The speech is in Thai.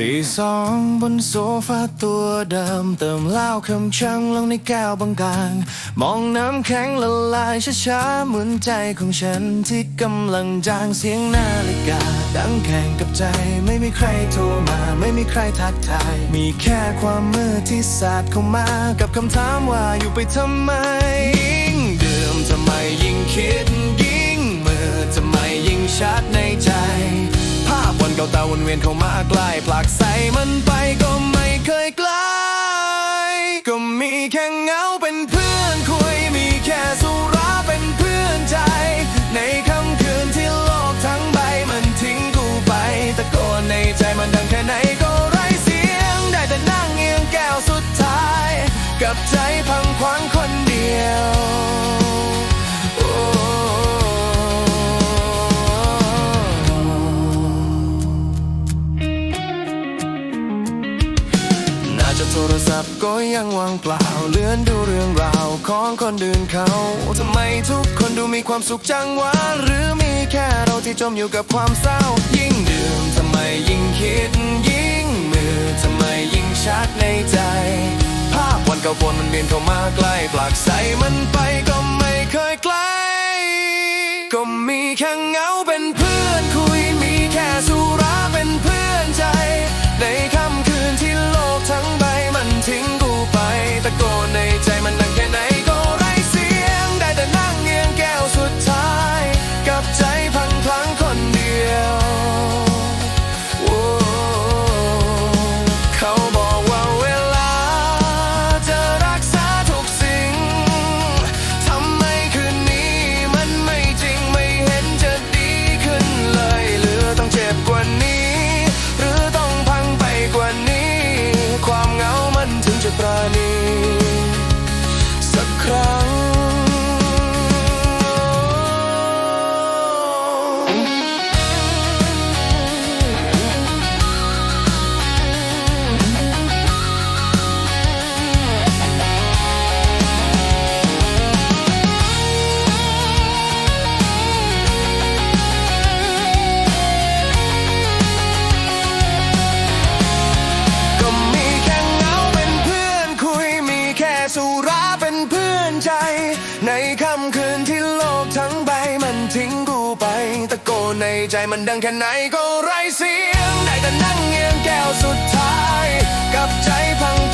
ตีสองบนโซฟาตัวเดิม เติมเหล้าคำชังลงในแก้วบางกลางมองน้ำแข็งละลายช้าๆ เหมือนใจของฉันที่กำลังจางเสียงนาฬิกา ดังแข่งกับใจไม่มีใครโทรมา ไม่มีใครทักทาย มีแค่ความมืดที่สาดเข้ามา กับคำถามว่าอยู่ไปทำไม ยิ่งเดื่มทำไมยิ่งคิดาพวันเก่าตาวนเวียนเข้ามาใกล้ผลักใส่มันไปก็ไม่เคยใกล้ก็มีแค่เงาเป็นเพื่อน ศัพท์ก็ยังว่างเปล่า เลื่อนดูเรื่องราวของคนอื่นเขาทำไมทุกคนดูมีความสุขจังวะ หรือมีแค่เราที่จมอยู่กับความเศร้า ยิ่งดื่มทำไมยิ่งคิด ยิ่งมือทำไมยิ่งชัดในใจ ภาพวันเก่าวนมันเวียนเข้ามาใกล้ผลักใส่มันไปก็ไม่เคยใกล้ก็มีแค่เงา ใจ ในค่ำคืนที่โลกทั้งใบมันทิ้งกูไป ตะโกนในใจมันดังแค่ไหนก็ไร้เสียง ได้แต่นั่งเงียงแก้วสุดท้าย กับใจพังพลัง